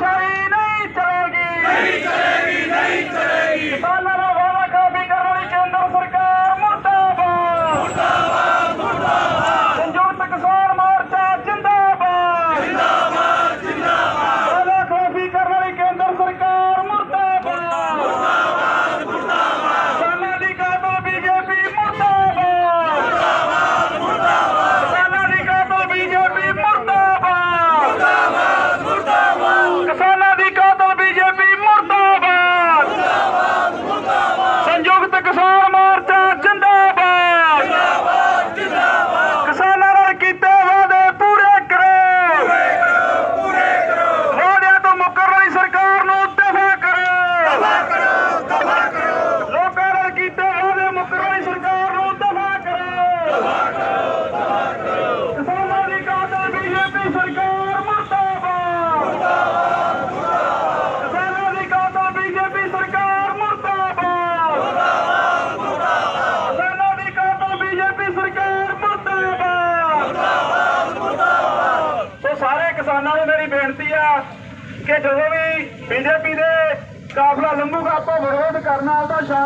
জয় ਨਸ਼ਿਆਂ ਦੀ ਕਾਤਲ ਬੀਜੇਪੀ ਮੁਰਦਾਬਾਦ ਮੁਰਦਾਬਾਦ ਮੁਰਦਾਬਾਦ। ਸੰਯੁਕਤ ਕਿਸਾਨ ਕਿਸਾਨਾਂ ਨੂੰ ਮੇਰੀ ਬੇਨਤੀ ਆ ਕਿ ਜਦੋਂ ਵੀ ਬੀਜੇਪੀ ਦੇ ਕਾਫਲਾ ਲੰਘੂਗਾ, ਆਪਾਂ ਵਿਰੋਧ ਕਰਨਾ ਤਾਂ ਸ਼ਾਸਨ